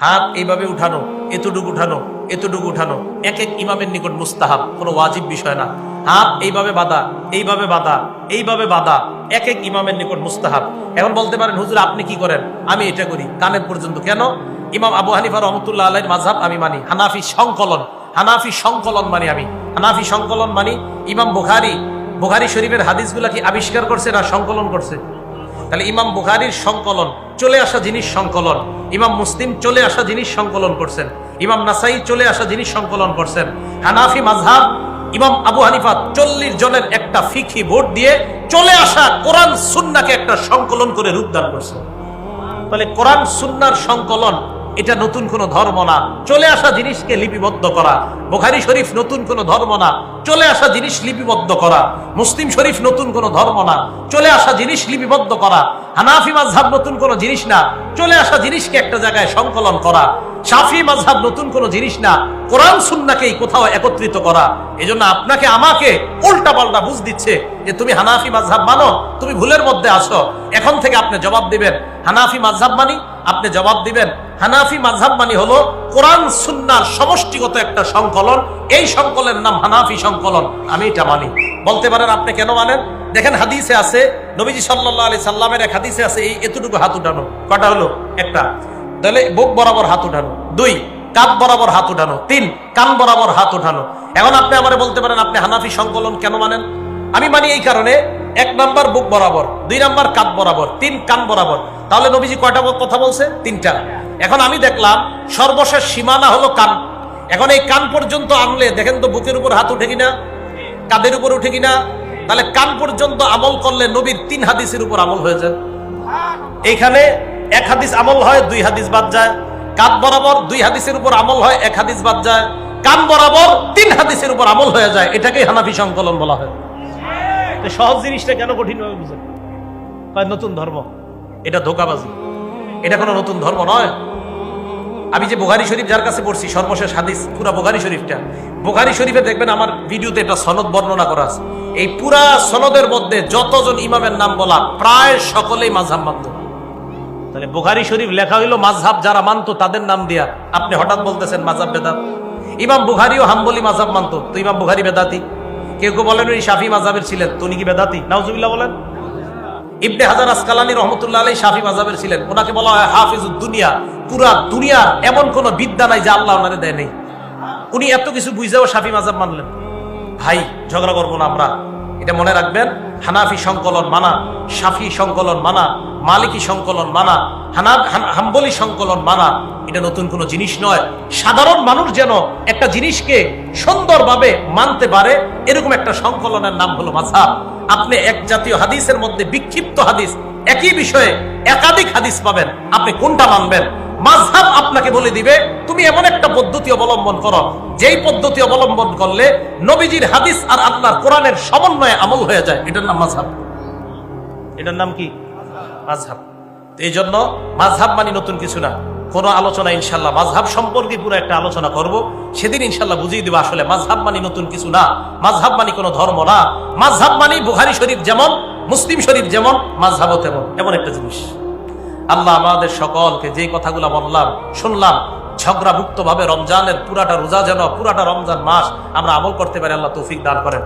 হাত এইভাবে উঠানো, এতটুকু উঠানো এতটুকু উঠানো। এক এক ইমামের নিকট মুস্তাহাব, কোনো ওয়াজিব বিষয় না। হাত এইভাবে বাঁধা এইভাবে বাঁধা এইভাবে বাঁধা এক এক ইমামের নিকট মুস্তাহাব। এখন বলতে পারেন, হুজুর, আপনি কি করেন? আমি এটা করি। কানের পর্যন্ত। কেন? ইমাম আবু হানিফা রহমতুল্লাহ আল্লাহ মাঝহাব আমি মানি। হানাফি সংকলন হানাফি সংকলন মানি আমি। হানাফি সংকলন মানি ইমাম বুখারি বুখারি শরীফের হাদিসগুলা কি আবিষ্কার করছে না সংকলন করছে? তাহলে ইমাম বুহারির সংকলন, চলে আসা জিনিস সংকলন। ইমাম মুসলিম চলে আসা জিনিস সংকলন করছেন। ইমাম নাসাই চলে আসা জিনিস সংকলন করছেন। হানাফি মাঝহাব ইমাম আবু হানিফা চল্লিশ জনের একটা ফিকি ভোট দিয়ে চলে আসা কোরআন সুন্নাকে একটা সংকলন করে রূপদান করছেন। তাহলে কোরআন সুন্নার সংকলন এটা নতুন কোন ধর্ম না। চলে আসা জিনিসকে লিপিবদ্ধ করা। বোখারি শরীফ নতুন কোন ধর্ম না। চলে আসা জিনিস লিপিবদ্ধ করা। মুসলিম শরীফ নতুন কোন ধর্ম না। চলে আসা জিনিস লিপিবদ্ধ করা। হানাফি মাঝহাব নতুন কোন জিনিস না। চলে আসা জিনিসকে একটা জায়গায় সংকলন করা। সাফি মাঝহাব নতুন কোন জিনিস না। কোরআন, সুন্নাকেই কোথাও একত্রিত করা। এজন্য আপনাকে, আমাকে উল্টা পাল্টা বুঝ দিচ্ছে যে তুমি হানাফি মাঝহাব মানো, তুমি ভুলের মধ্যে আসো এখন থেকে আপনি জবাব দিবেন, হানাফি মাঝহাব মানি? আপনি জবাব দিবেন, হানাফি মাঝহাব মানি হলো কোরআন, সুন্নার সমষ্টিগত একটা সংকলন। এই সংকলনের নাম হানাফি সংকলন। আমি এটা মানি। বলতে পারেন, আপনি কেন মানেন? দেখেন, হাদিসে আছে, নবীজি সাল্লাহ আলি সাল্লামের এক হাদিসে আছে, এই এতটুকু হাত উঠানো। কটা হলো? একটা। তাহলে বুক বরাবর হাত উঠানো। দুই, কাঁধ বরাবর হাত উঠানো। তিন, কান বরাবর হাত উঠানো। এখন আপনি আমার বলতে পারেন, আপনি হানাফি সংকলন কেন মানেন? আমি মানি এই কারণে এক নাম্বার বুক বরাবর, দুই নাম্বার কাঁধ বরাবর, তিন কান বরাবর। তাহলে নবীজি কয়টা কথা বলছে? তিনটা। এখন আমি দেখলাম সর্বশেষ সীমানা হলো কান। এখন এই কান পর্যন্ত আনলে, দেখেন তো বুকের উপর হাত উঠে কিনা? কাঁধের উপর উঠে কিনা? তাহলে কান পর্যন্ত আমল করলে নবীর তিন হাদিসের উপর আমল হয়ে যায়। এইখানে এক হাদিস আমল হয়, দুই হাদিস বাদ যায়। কাঁধ বরাবর দুই হাদিসের উপর আমল হয়, এক হাদিস বাদ যায়। কান বরাবর তিন হাদিসের উপর আমল হয়ে যায়। এটাকেই হানাফি সংকলন বলা হয়। তো সহজ জিনিসটা কেন কঠিন ভাবে বুঝেন? কয় নতুন ধর্ম। এটা ধোকাবাজি। এটা কোনো নতুন ধর্ম নয়। আমি যে বুখারি শরীফ যার কাছে পড়ছি সর্বশেষ হাদিস পুরা বুখারি শরীফটা। বুখারি শরীফে দেখবেন আমার ভিডিওতে একটা সনদ বর্ণনা করা আছে। এই পুরা সনদের মধ্যে যতজন ইমামের নাম বলা প্রায় সকলেই মাঝহাব মানত তাহলে বুখারি শরীফ লেখা হইল মাঝহাব যারা মানতো তাদের নাম দিয়া। আপনি হঠাৎ বলতেছেন মাঝহাব বেদাত। ইমাম বুখারিও হাম্বলি মাঝহাব মানতো। তো ইমাম বুখারি বেদাতি। কেউ কেউ বলেন উনি শাফি মাজাবের ছিলেন। তো উনি কি বেদাতি? নাউজুবিল্লাহ বলেন। ইবনে হাজার আসকালানি রহমতুল্লাহ আলী শাফি মাজাবের ছিলেন। ওনাকে বলা হয় হাফিজ দুনিয়া। পুরা দুনিয়ার এমন কোন বিদ্যা নাই যা আল্লাহ ওনারে দেয় নেই। উনি এত কিছু বুঝেও শাফি মাজাব মানলেন। ভাই, ঝগড়া করব না আমরা। এটা মনে রাখবেন, হানাফি সংকলন মানা সাফি সংকলন মানা, মালিকি সংকলন মানা হানা, হাম্বলি সংকলন মানা, এটা নতুন কোনো জিনিস নয়। সাধারণ মানুষ যেন একটা জিনিসকে সুন্দরভাবে মানতে পারে, এরকম একটা সংকলনের নাম হলো মাঝহাব। আপনি এক জাতীয় হাদিসের মধ্যে বিক্ষিপ্ত হাদিস, একই বিষয়ে একাধিক হাদিস পাবেন, আপনি কোনটা মানবেন? মাঝহাব আপনাকে বলে দিবে, তুমি এমন একটা পদ্ধতি অবলম্বন করো, যেই পদ্ধতি অবলম্বন করলে নবীজির হাদিস আর আল্লাহর কোরআনের সমন্বয়ে আমল হয়ে যায়। এটার নাম মাঝহাব। এটার নাম কি? মাঝহাব। এই জন্য মাঝহাব মানে নতুন কিছু না। কোনো আলোচনা ইনশাল্লাহ মাঝহাব সম্পর্কে পুরো একটা আলোচনা করব। সেদিন ইনশাল্লাহ বুঝিয়ে দিব আসলে মাঝহাব মানে নতুন কিছু না। মাঝহাব মানে কোনো ধর্ম না। মাঝহাব মানে বুহারি শরীফ যেমন, মুসলিম শরীফ যেমন, মাঝহাবও তেমন। এমন একটা জিনিস। আল্লাহ আমাদের সকলকে যে কথাগুলো বললাম, শুনলাম ঝগড়াভুক্ত ভাবে রমজানের পুরাটা রোজা যেন, পুরাটা রমজান মাস আমরা আমল করতে পারি, আল্লাহ তৌফিক দান করেন।